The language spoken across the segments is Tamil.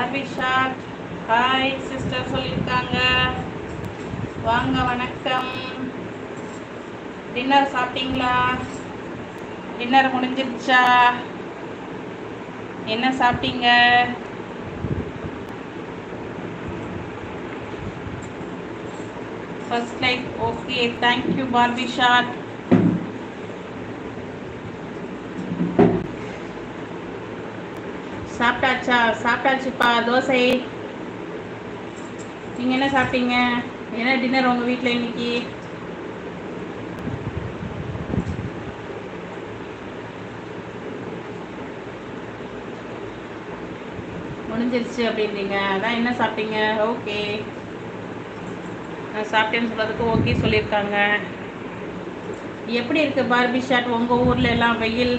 பார்பி ஷாட் ஹாய் சிஸ்டர் சொல்லியிருக்காங்க வாங்க வணக்கம். டின்னர் சாப்பிட்டீங்களா? டின்னர் முடிஞ்சிருச்சா? என்ன சாப்பிட்டீங்க? First like okay thank you Barbie ஷாட் சாப்பிட்டாச்சா சாப்பிட்டாச்சுப்பா தோசை. நீங்கள் என்ன சாப்பிட்டீங்க? என்ன டின்னர் உங்கள் வீட்டில் இன்னைக்கு? முடிஞ்சிருச்சு அப்படின்றீங்க. அதான் என்ன சாப்பிட்டீங்க? ஓகே. நான் சாப்பிட்டேன்னு சொல்கிறதுக்கு ஓகே சொல்லியிருக்காங்க. எப்படி இருக்கு பார்பி ஷாட் உங்கள் ஊரில் எல்லாம் வெயில்?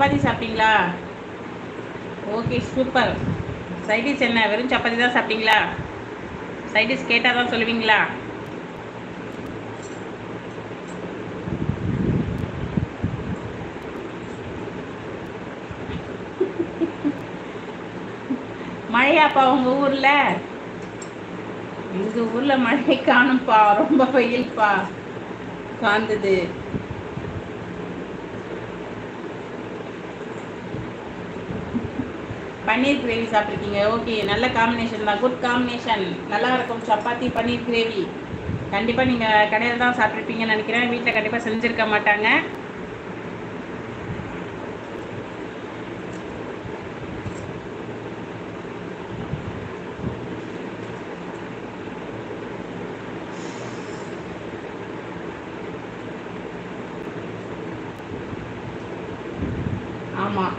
சப்பாத்தி சாப்பிட்டீங்களா? ஓகே சூப்பர் சைடிஷ் என்ன? வெறும் சப்பாத்தி தான் சாப்பிட்டீங்களா? சைடிஷ் கேட்டால் தான் சொல்லுவீங்களா? மழையாப்பா உங்கள் ஊரில்? எங்கள் ஊரில் மழை காணும்ப்பா ரொம்ப வெயில்ப்பா காந்தது. பன்னீர் கிரேவி சாப்பிட்ருக்கீங்க ஓகே நல்ல காம்பினேஷன் தான். குட் காம்பினேஷன் நல்லா இருக்கும். சப்பாத்தி பன்னீர் கிரேவி. கண்டிப்பாக நீங்கள் கடையில் தான் சாப்பிட்ருப்பீங்கன்னு நினைக்கிறேன். வீட்டில் கண்டிப்பாக செஞ்சுருக்க மாட்டாங்க. ஆமாம்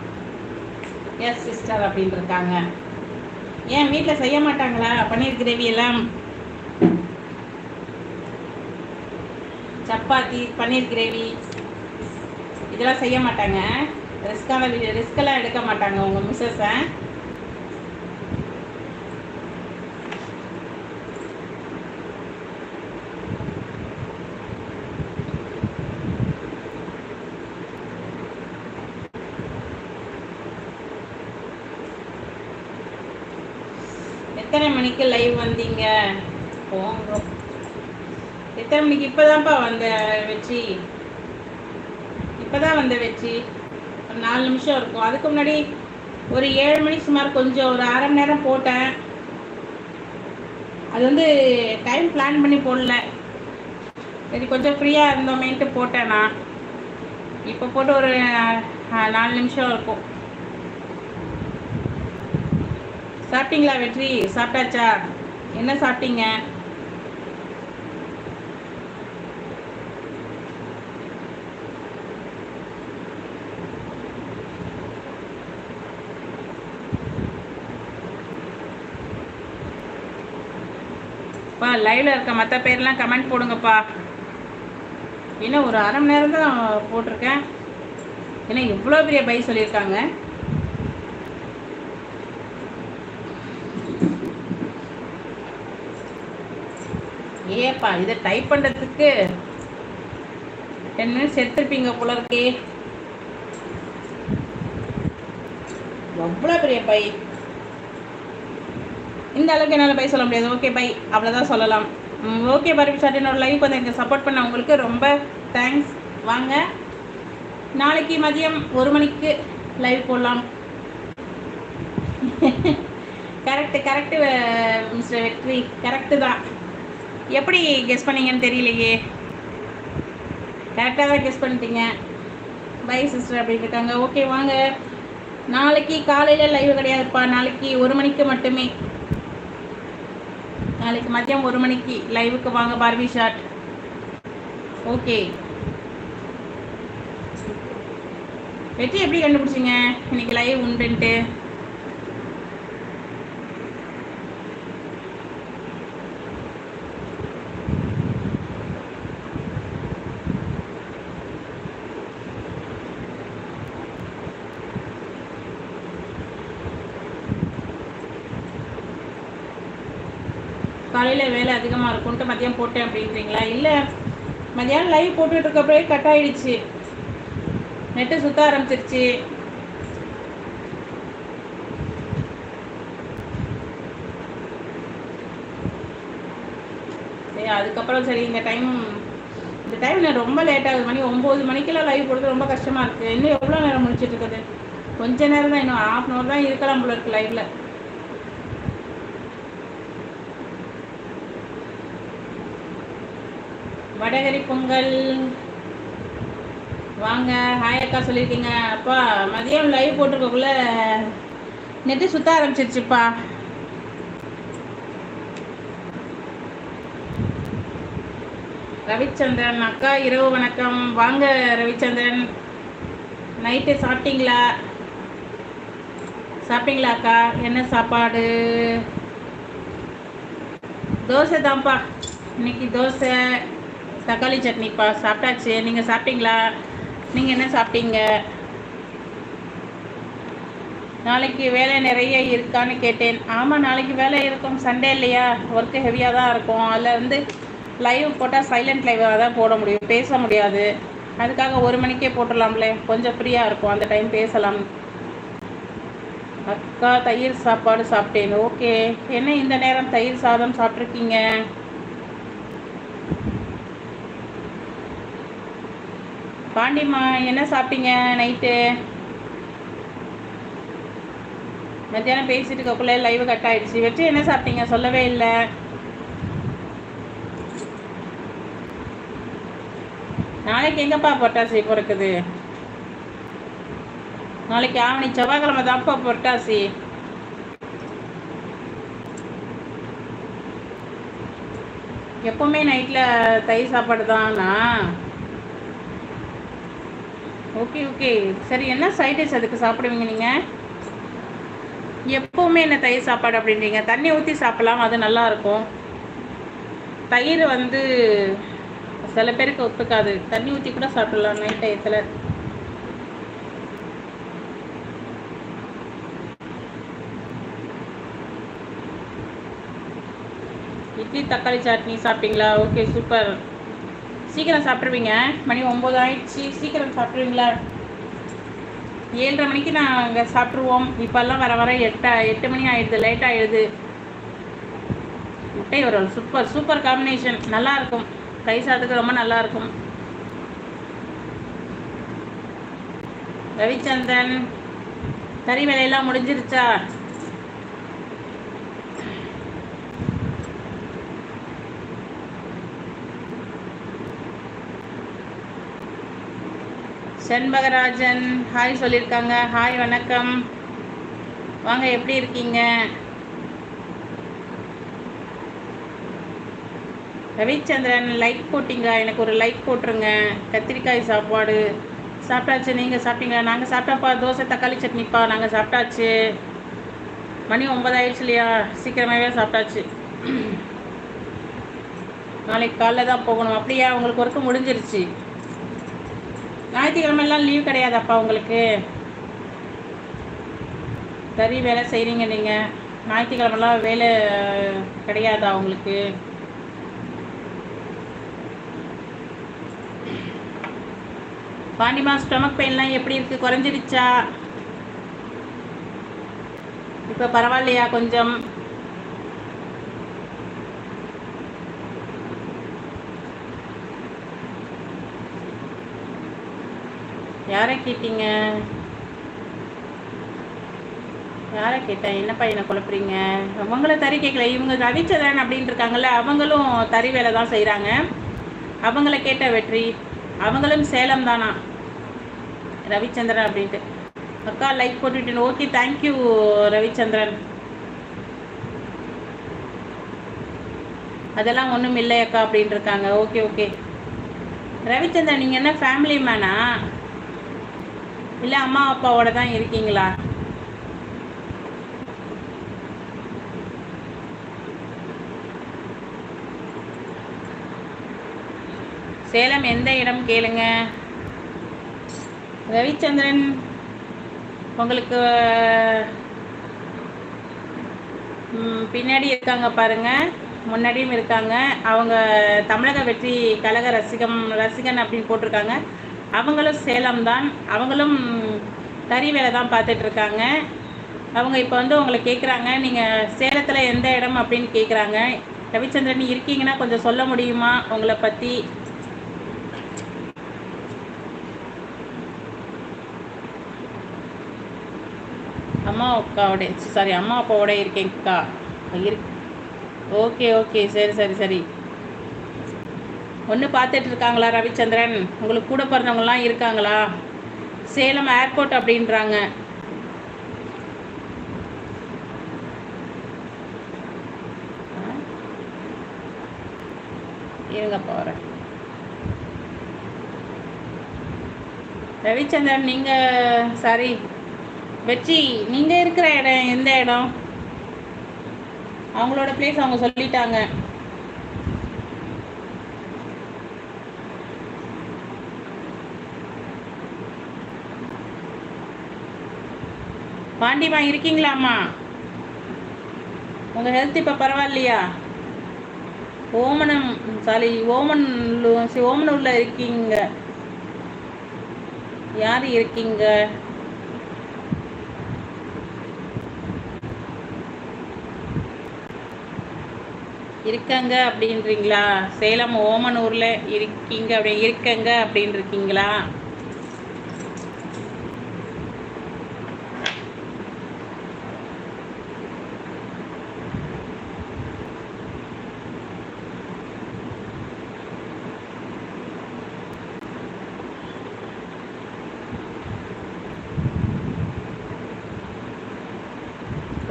எஸ் சிஸ்டர் அப்படின்னு இருக்காங்க ஏன் வீட்டில் செய்ய மாட்டாங்களா? பன்னீர் கிரேவி எல்லாம்? சப்பாத்தி பன்னீர் கிரேவி இதெல்லாம் செய்ய மாட்டாங்க. ரிஸ்க்கான ரிஸ்க்கெல்லாம் எடுக்க மாட்டாங்க உங்கள் மிஸ்ஸஸை எத்தனை மணிக்கு லைவ் வந்தீங்க? போங்க. எத்தனை மணிக்கு? இப்போதான்ப்பா வந்த வெற்றி. இப்போதான் வந்த வெற்றி. ஒரு நாலு நிமிஷம் இருக்கும். அதுக்கு முன்னாடி ஒரு ஏழு மணிக்கு சுமார் கொஞ்சம் ஒரு அரை மணி நேரம் போட்டேன். அது வந்து டைம் பிளான் பண்ணி போடல. சரி கொஞ்சம் ஃப்ரீயாக இருந்தோமேன்ட்டு போட்டேன் நான். இப்போ போட்டு ஒரு நாலு நிமிஷம் இருக்கும். சாப்பிட்டீங்களா வெற்றி? சாப்பிட்டாச்சா? என்ன சாப்பிட்டீங்க? பா லைவ்ல இருக்க மற்ற பேர்லாம் கமெண்ட் போடுங்கப்பா. என்ன ஒரு அரை மணி நேரம் தான் போட்டிருக்கேன். ஏன்னா இவ்வளோ பெரிய பை சொல்லியிருக்காங்க? ஏப்பா இதை டைப் பண்ணுறதுக்கு என்ன செத்துருப்பீங்க எடுத்துருப்பீங்க போல இருக்கே. அவ்வளோ பெரிய பை? இந்த அளவுக்கு என்னால் பை சொல்ல முடியாது. ஓகே பை அவ்வளோதான் சொல்லலாம். ஓகே பரவி சார் என்னோட லைஃப் வந்து எனக்கு சப்போர்ட் பண்ண உங்களுக்கு ரொம்ப தேங்க்ஸ் வாங்க. நாளைக்கு மதியம் ஒரு மணிக்கு லைவ் போடலாம். Correct correct mister Vetri. Correct தான். எப்படி கெஸ் பண்ணீங்கன்னு தெரியலையே. கரெக்டாக தான் கெஸ் பண்ணிட்டீங்க. பை சிஸ்டர் அப்படின்னு இருக்காங்க ஓகே வாங்க. நாளைக்கு காலையில் லைவ் கிடையாதுப்பா. நாளைக்கு ஒரு மணிக்கு மட்டுமே. நாளைக்கு மதியம் ஒரு மணிக்கு லைவுக்கு வாங்க பார்வி ஷாட் ஓகே வெற்றி எப்படி கண்டுபிடிச்சிங்க? இன்னைக்கு லைவ் உண்டுன்ட்டு. காலையில் இருக்கும்ட்டு மதியம் போட்டேன் அப்படின்றீங்களா? இல்லை மதியானம் லைவ் போட்டுட்டு இருக்கப்பவே கட் ஆயிடுச்சு. நெட்டு சுத்த ஆரம்பிச்சிருச்சு. சரி அதுக்கப்புறம் சரி இந்த டைம் இந்த டைம் நான் ரொம்ப லேட் ஆகுது. மணி ஒம்பது மணிக்கெல்லாம் லைவ் போடுறது ரொம்ப கஷ்டமாக இருக்குது இன்னும் எவ்வளோ நேரம் முடிச்சிட்டு இருக்குது? கொஞ்ச நேரம் தான் இன்னும் ஹாஃப் அன் ஹவர் தான் இருக்கலாம் போல இருக்கு லைவில் வடகரி பொங்கல் வாங்க ஹாய் அக்கா சொல்லியிருக்கீங்க. அப்பா மதியம் லைவ் போட்டிருக்கக்குள்ள நெட்டு சுத்த ஆரம்பிச்சிருச்சுப்பா. ரவிச்சந்திரன் அக்கா இரவு வணக்கம். வாங்க ரவிச்சந்திரன். நைட்டு சாப்பிட்டீங்களா? சாப்பிட்டீங்களா அக்கா? என்ன சாப்பாடு? தோசை தான்ப்பா. இன்னைக்கு தோசை. தக்காளி சட்னிப்பா சாப்பிட்டாச்சு. நீங்கள் சாப்பிட்டீங்களா? நீங்கள் என்ன சாப்பிட்டீங்க? நாளைக்கு வேலை நிறைய இருக்கான்னு கேட்டேன். ஆமாம் நாளைக்கு வேலை இருக்கும். சண்டே இல்லையா? ஒர்க்கு ஹெவியாக தான் இருக்கும். அதில் வந்து லைவ் போட்டால் சைலண்ட் லைவாக தான் போட முடியும். பேச முடியாது. அதுக்காக ஒரு மணிக்கே போட்டுடலாம்ல. கொஞ்சம் ஃப்ரீயாக இருக்கும். அந்த டைம் பேசலாம். அக்கா தயிர் சாப்பாடு சாப்பிட்டேன். ஓகே என்ன இந்த நேரம் தயிர் சாதம் சாப்பிட்ருக்கீங்க பாண்டிம்மா என்ன சாப்பிட்டீங்க நைட்டு மத்தியானம் பேசிட்டு இருக்கக்குள்ளே லைவ் கட் ஆயிடுச்சு. வச்சு என்ன சாப்பிட்டீங்க? சொல்லவே இல்லை. நாளைக்கு எங்கப்பா பொட்டாசி பிறக்குது? நாளைக்கு ஆவணி செவ்வாய்க்கிழமை தான்ப்பா பொட்டாசி எப்பவுமே நைட்டில் தயிர் சாப்பாடு தானா ஓகே ஓகே. சரி என்ன சைட் டிஷ் அதுக்கு சாப்பிடுவீங்க நீங்கள் எப்போவுமே என்ன தயிர் சாப்பாடு அப்படின்றீங்க? தண்ணி ஊற்றி சாப்பிடலாம் அது நல்லா இருக்கும். தயிர் வந்து சில பேருக்கு ஒத்துக்காது. தண்ணி ஊற்றி கூட சாப்பிடலாம் நைட் டயத்தில். இட்லி தக்காளி சட்னி சாப்பிட்டீங்களா? Okay super. சீக்கிரம் சாப்பிட்ருவீங்க மணி ஒம்பது ஆயிடுச்சு. சீக்கிரம் சாப்பிட்ருவீங்களா ஏழரை மணிக்கு நாங்கள் சாப்பிட்ருவோம் இப்போல்லாம் வர வர எட்டா எட்டு மணி ஆயிடுது. லேட் ஆயிடுது. முட்டை வரும் சூப்பர் சூப்பர் காம்பினேஷன் நல்லா இருக்கும். கை சாத்துக்கு ரொம்ப நல்லா இருக்கும். ரவிச்சந்திரன் கறி வேலையெல்லாம் முடிஞ்சிருச்சா? செண்பகராஜன் ஹாய் சொல்லியிருக்காங்க ஹாய் வணக்கம். வாங்க எப்படி இருக்கீங்க? ரவிச்சந்திரன் லைக் போட்டிங்களா? எனக்கு ஒரு லைக் போட்டுருங்க. கத்திரிக்காய் சாப்பாடு. சாப்பிட்டாச்சு. நீங்கள் சாப்பிட்டீங்களா? நாங்கள் சாப்பிட்டாப்பா தோசை தக்காளி சட்னிப்பா. நாங்கள் சாப்பிட்டாச்சு. மணி ஒன்பது ஆயிடுச்சு இல்லையா? சீக்கிரமாகவே சாப்பிட்டாச்சு. நாளைக்கு காலைல தான் போகணும். அப்படியா? உங்களுக்கு ஒர்க்கு முடிஞ்சிருச்சு. ஞாயிற்றுக்கிழமெல்லாம் லீவ் கிடையாதாப்பா உங்களுக்கு. சரி வேலை செய்கிறீங்க நீங்கள் ஞாயிற்றுக்கிழமெல்லாம் வேலை கிடையாதா உங்களுக்கு? பாண்டிமா ஸ்டொமக் பெயின்லாம் எப்படி இருக்குது குறைஞ்சிருச்சா இப்போ பரவாயில்லையா கொஞ்சம்? யாரை கேட்டீங்க? யாரை கேட்டேன்? என்னப்பா என்னை குழப்புறீங்க? அவங்கள தறி கேட்கல. இவங்க ரவிச்சந்திரன் அப்படின்ட்டு இருக்காங்கல்ல அவங்களும் தறி வேலை தான் செய்கிறாங்க அவங்கள கேட்ட வெற்றி அவங்களும் சேலம் தானா ரவிச்சந்திரன் அப்படின்ட்டு. அக்கா லைக் போட்டுட்டு ஓகே தேங்க்யூ ரவிச்சந்திரன். அதெல்லாம் ஒன்றும் இல்லை அக்கா அப்படின்ட்டு இருக்காங்க ஓகே ஓகே ரவிச்சந்திரன் நீங்கள் என்ன ஃபேமிலி மேனா இல்லை அம்மா அப்பாவோட தான் இருக்கீங்களா? சேலம் எந்த இடம் கேளுங்க. ரவிச்சந்திரன் உங்களுக்கு பின்னாடி இருக்காங்க பாருங்க. முன்னாடியும் இருக்காங்க. அவங்க தமிழக வெற்றி கழக ரசிகம் ரசிகன் அப்படின்னு போட்டிருக்காங்க. அவங்களும் சேலம் தான் அவங்களும் தறி வேலை தான் பார்த்துட்டு இருக்காங்க. அவங்க இப்போ வந்து உங்களை கேட்குறாங்க நீங்கள் சேலத்தில் எந்த இடம் அப்படின்னு கேட்குறாங்க ரவிச்சந்திரன் இருக்கீங்கன்னா கொஞ்சம் சொல்ல முடியுமா உங்களை பற்றி அம்மா அக்காவோட சாரி அம்மா அப்பாவோட இருக்கேங்க்கா இரு. Okay okay. சரி சரி சரி. ஒன்று பார்த்துட்டு இருக்காங்களா ரவிச்சந்திரன்? உங்களுக்கு கூட பிறந்தவங்களாம் இருக்காங்களா? சேலம் ஏர்போர்ட் அப்படின்றாங்க. இருங்க போகிறேன் ரவிச்சந்திரன் நீங்கள் சாரி வெற்றி நீங்கள் இருக்கிற இடம் எந்த இடம்? அவங்களோட பிளேஸ் அவங்க சொல்லிட்டாங்க. பாண்டிமா இருக்கீங்களாம்மா? உங்கள் ஹெல்த் இப்போ பரவாயில்லையா? ஓமனம் சாரி ஓமன் ஓமனூரில் இருக்கீங்க. யார் இருக்கீங்க? இருக்கங்க அப்படின்றீங்களா? சேலம் ஓமனூரில் இருக்கீங்க அப்படி இருக்கங்க அப்படின்னு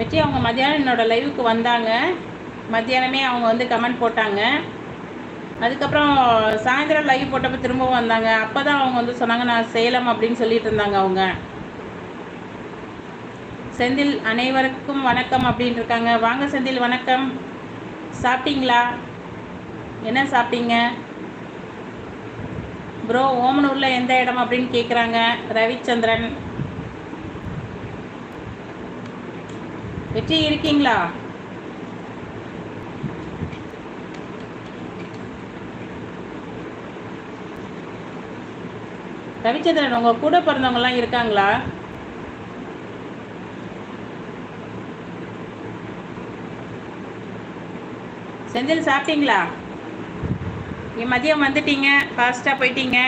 வெற்றி அவங்க மத்தியானம் என்னோடய லைவுக்கு வந்தாங்க. மத்தியானமே அவங்க வந்து கமெண்ட் போட்டாங்க. அதுக்கப்புறம் சாயந்தரம் லைவ் போட்டப்போ திரும்பவும் வந்தாங்க. அப்போ தான் அவங்க வந்து சொன்னாங்க நான் சேலம் அப்படின்னு சொல்லிட்டு இருந்தாங்க அவங்க. செந்தில் அனைவருக்கும் வணக்கம் அப்படின்னு இருக்காங்க. வாங்க செந்தில் வணக்கம். சாப்பிட்டீங்களா? என்ன சாப்பிட்டீங்க? ப்ரோ ஓமனூரில் எந்த இடம் அப்படின்னு கேட்குறாங்க ரவிச்சந்திரன். வெற்றி இருக்கீங்களா? ரவிச்சந்திரன் உங்க கூட பிறந்தவங்கலாம் இருக்காங்களா? செந்தில் சாப்பிட்டீங்களா? நீ மதியம் வந்துட்டீங்க ஃபாஸ்ட்டாக போயிட்டீங்க.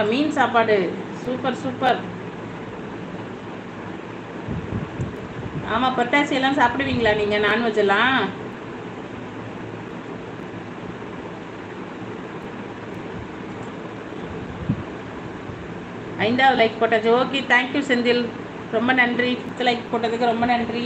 மீன் சாப்பாடு. Super super. ஆமாம் பொட்டாசி எல்லாம் சாப்பிடுவீங்களா நீங்கள் நான்வெஜ் எல்லாம்? ஐந்தாவது லைக் போட்டாச்சு ஓகே தேங்க்யூ செந்தில். ரொம்ப நன்றி. ஃபிஃப்த் லைக் போட்டதுக்கு ரொம்ப நன்றி.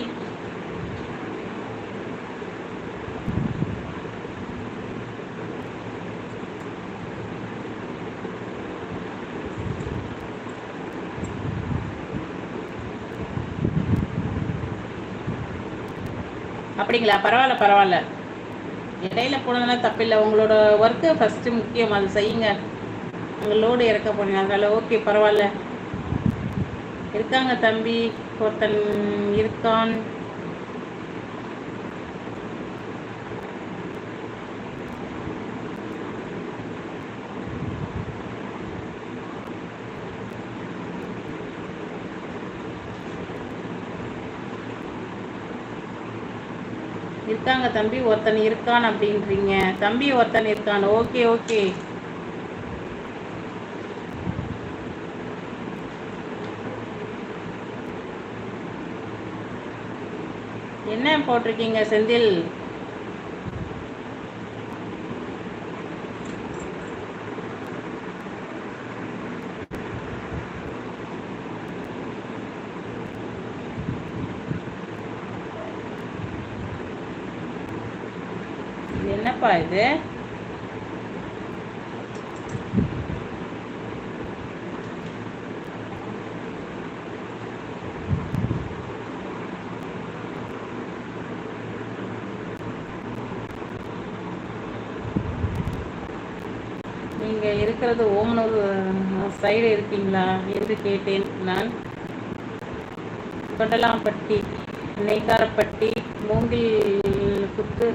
அப்படிங்களா? பரவாயில்ல பரவாயில்ல. இடையில போனதுனால தப்பில்லை. உங்களோட ஒர்க்கு ஃபஸ்ட்டு முக்கியம். அது செய்யுங்க. உங்கள் லோடு இறக்க போனீங்க. அதனால ஓகே பரவாயில்ல. இருக்காங்க தம்பி. ஒருத்தன் இருக்கான். இருக்காங்க தம்பி ஒருத்தன் இருக்கான் அப்படின்றீங்க. தம்பி ஒருத்தன் இருக்கான். Okay okay. என்ன போட்டிருக்கீங்க செந்தில் இது என்னப்பா இது? நீங்க இருக்கிறது ஓமனூர் சைடு இருக்கீங்களா? என்று கேட்டேன் நான். கொண்டலாம்பட்டி நெய்காரப்பட்டி மூங்கில் குத்து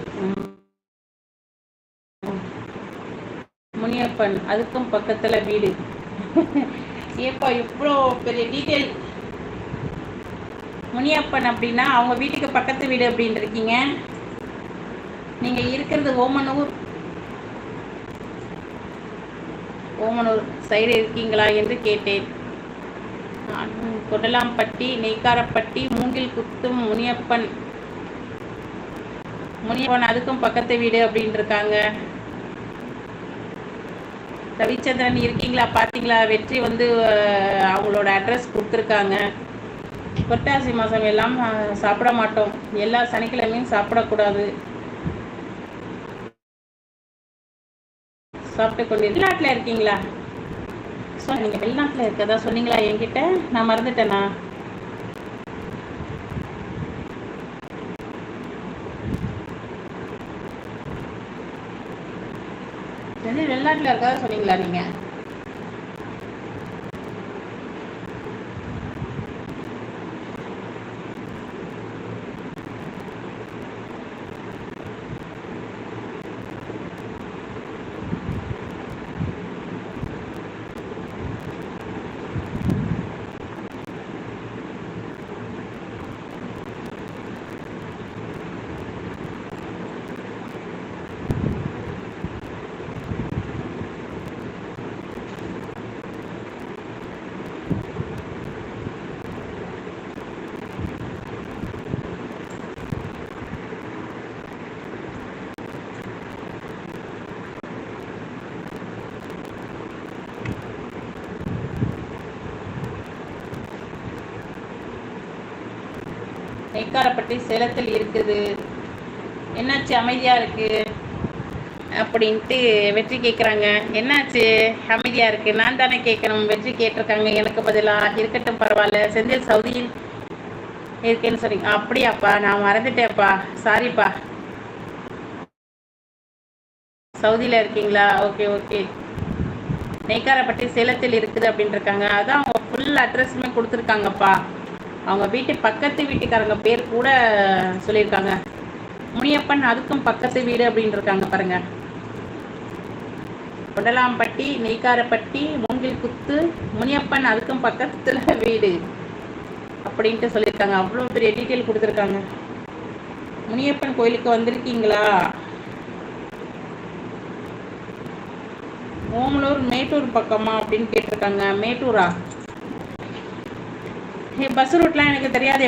ம், முனியப்பன் அதுக்கும் பக்கத்துல வீடு. ஏப்பா இவ்வளோ பெரிய டீட்டெயில் முனியப்பன் அப்படின்னா அவங்க வீட்டுக்கு பக்கத்து வீடு அப்படின்னு இருக்கீங்க. நீங்க இருக்கிறது ஓமனூர். ஓமனூர் சைடு இருக்கீங்களா என்று கேட்டேன். கொடலாம்பட்டி நெய்க்காரப்பட்டி மூங்கில் குத்தும் முனியப்பன். முனியப்பன் அதுக்கும் பக்கத்து வீடு அப்படின்னு இருக்காங்க ரவிச்சந்திரன் இருக்கீங்களா பார்த்தீங்களா வெற்றி வந்து அவங்களோட அட்ரஸ் கொடுத்துருக்காங்க. புரட்டாசி மாதம் எல்லாம் சாப்பிட மாட்டோம். எல்லா சனிக்கிழமையும் சாப்பிடக்கூடாது. சாப்பிட்டு கொண்டு வெளிநாட்டில் இருக்கீங்களா? ஸோ நீங்கள் வெளிநாட்டில் இருக்கதா சொன்னீங்களா என்கிட்ட? நான் மறந்துட்டேனா? சென்னை வெளிநாட்டில் இருக்கதா சொன்னீங்களா நீங்கள் நெய்க்காரப்பட்டி சேலத்தில் இருக்குது. என்னாச்சு அமைதியா இருக்கு? அப்படின்ட்டு வெற்றி கேட்குறாங்க என்னாச்சு? அமைதியா இருக்கு. நான் தானே கேட்கணும் வெற்றி கேட்டிருக்காங்க. எனக்கு பதிலா இருக்கட்டும் பரவாயில்ல. செந்தில் சவுதியில் இருக்கேன்னு சொன்னீங்க. அப்படியாப்பா நான் மறந்துட்டேன்ப்பா. சாரிப்பா சவுதியில் இருக்கீங்களா? ஓகே ஓகே நெய்க்காரப்பட்டி சேலத்தில் இருக்குது அப்படின்னு இருக்காங்க. அதான் அவங்க ஃபுல் அட்ரஸுமே கொடுத்துருக்காங்கப்பா. அவங்க வீட்டு பக்கத்து வீட்டுக்காரங்க பேர் கூட சொல்லியிருக்காங்க. முனியப்பன் அதுக்கும் பக்கத்து வீடு அப்படின்னு இருக்காங்க பாருங்க. கொடலாம்பட்டி நெய்க்காரப்பட்டி மூங்கில் குத்து முனியப்பன் அதுக்கும் பக்கத்துல வீடு அப்படின்ட்டு சொல்லியிருக்காங்க. அவ்வளோ பெரிய டீட்டெயில் கொடுத்துருக்காங்க. முனியப்பன் கோயிலுக்கு வந்திருக்கீங்களா? ஓமலூர் மேட்டூர் பக்கமா அப்படின்னு கேட்டிருக்காங்க. மேட்டூரா? பஸ் ரூட்லாம் எனக்கு தெரியாது.